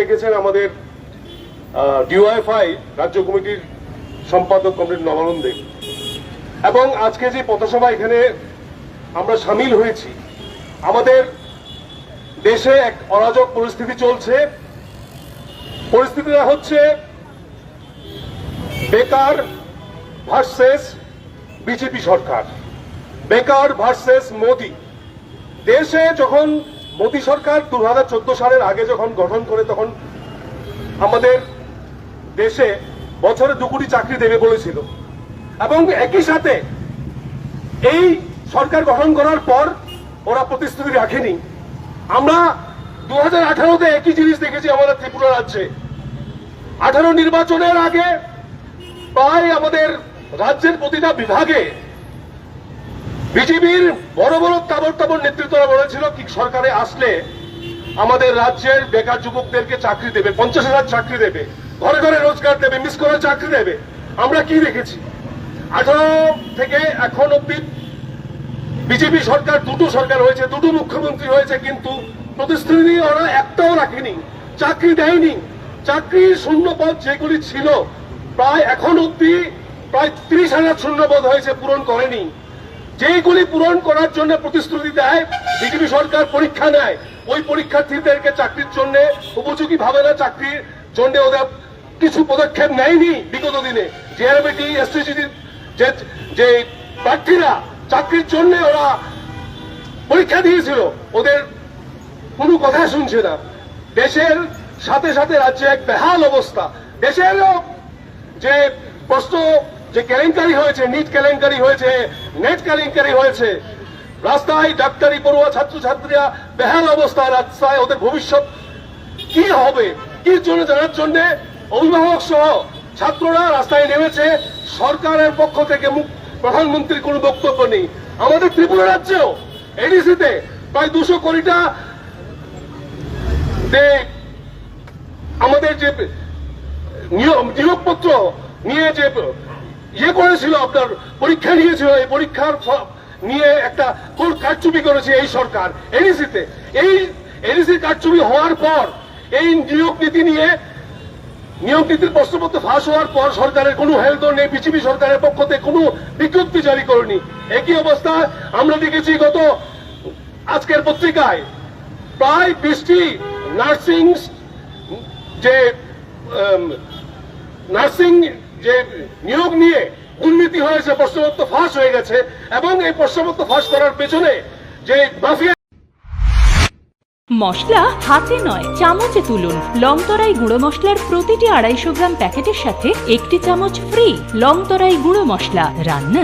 রেখেছেন আমাদের ডিওয়াইফআই রাজ্য কমিটির সম্পাদক কমরেড নবানন্দে এবং আজকে যে পথসভা এখানে আমরা সামিল হয়েছি, আমাদের দেশে এক অরাজক পরিস্থিতি চলছে। পরিস্থিতিটা হচ্ছে বেকার ভার্সেস বিজেপি সরকার। বেকার ভার্সেস মোদি। দেশে যখন মোদি সরকার দুহাজার চোদ্দ সালের আগে যখন গঠন করে, তখন আমাদের দেশে বছরে দু কোটি চাকরি দেবে বলেছিল। এবং একই সাথে এই সরকার গঠন করার পর ওরা প্রতিশ্রুতি রাখেনি। আমরা দু হাজার আঠারোতে একই জিনিস দেখেছি আমাদের ত্রিপুরা রাজ্যে। আঠারো নির্বাচনের আগে প্রায় আমাদের রাজ্যের প্রতিটা বিভাগে বিজেপির বড় বড় তাবর তাবর নেতৃত্বরা বলেছিল, কি সরকারে আসলে আমাদের রাজ্যের বেকার যুবকদেরকে চাকরি দেবে, পঞ্চাশ হাজার চাকরি দেবে, ঘরে ঘরে রোজগার দেবে মিস করে চাকরি দেবে। আমরা কি দেখেছি? আঠারো থেকে এখন অব্দি বিজেপি সরকার, দুটো সরকার হয়েছে, দুটো মুখ্যমন্ত্রী হয়েছে, কিন্তু প্রতিশ্রুতি ওরা একটাও রাখেনি, চাকরি দেয়নি। চাকরির শূন্যপদ যেগুলি ছিল, প্রায় এখন অব্দি প্রায় ত্রিশ হাজার শূন্যপদ হয়েছে, পূরণ করেনি। যেগুলি পূরণ করার জন্য প্রতিশ্রুতি দেয়, বিজেপি সরকার পরীক্ষা নেয়। ওই পরীক্ষার্থীদেরকে চাকরির জন্য উপযোগী ভাবে না, চাকরির জন্য ওদের কিছু পদক্ষেপ নেয়নি বিগত দিনে। জেআরবিটি এসটিজির যে যে প্রার্থীরা চাকরির জন্য ওরা পরীক্ষা দিয়েছিল, ওদের কোনো কথা শুনছে না। দেশের সাথে সাথে রাজ্যে এক বেহাল অবস্থা। দেশের যে প্রশ্ন যে কেলেঙ্কারি হয়েছে, নিট কেলেঙ্কারি হয়েছে, নেট কেলেঙ্কারি হয়েছে, রাস্তায় ডাক্তারি পড়ুয়া ছাত্রছাত্রীরা বেহাল অবস্থায় রাস্তায় ওদের ভবিষ্যৎ কি হবে, কি জন্য জানার জন্য অভিভাবক সহ ছাত্ররা রাস্তায় নেমেছে, সরকারের পক্ষ থেকে প্রধানমন্ত্রীর কোনো বক্তব্য নেই। আমাদের ত্রিপুরা রাজ্যেও এডিসিতে প্রায় দুশো কোটিটা আমাদের যে নিয়োগ- নিয়োগপত্র নিয়ে যে ইয়ে করেছিল আপনার পরীক্ষা নিয়েছিল, এই পরীক্ষার নিয়ে একটা কোর কারচুপি করেছে এই সরকার এডিসিতে এই এডিসি কারচুপি হওয়ার পর, এই নিয়োগ নীতি নিয়ে নিয়োগ নীতির প্রশ্নপত্র ফাঁস হওয়ার পর সরকারের কোনো হেলদ নেই বিজেপি সরকারের পক্ষ থেকে কোনো বিজ্ঞপ্তি জারি করেনি। একই অবস্থা আমরা দেখেছি গত আজকের পত্রিকায়। প্রায় বৃষ্টি নার্সিং যে নার্সিং যে নিয়োগ নিয়ে দুর্নীতি হয়েছে প্রশ্নপত্র ফাঁস হয়ে গেছে এবং এই প্রশ্নপত্র ফাঁস করার পেছনে যে মাফিয়া মশলা হাতে নয়, চামচে তুলুন। লংতরাই গুঁড়ো মশলার প্রতিটি আড়াইশো গ্রাম প্যাকেটের সাথে একটি চামচ ফ্রি লংতরাই গুঁড়ো মশলা। রান্নায়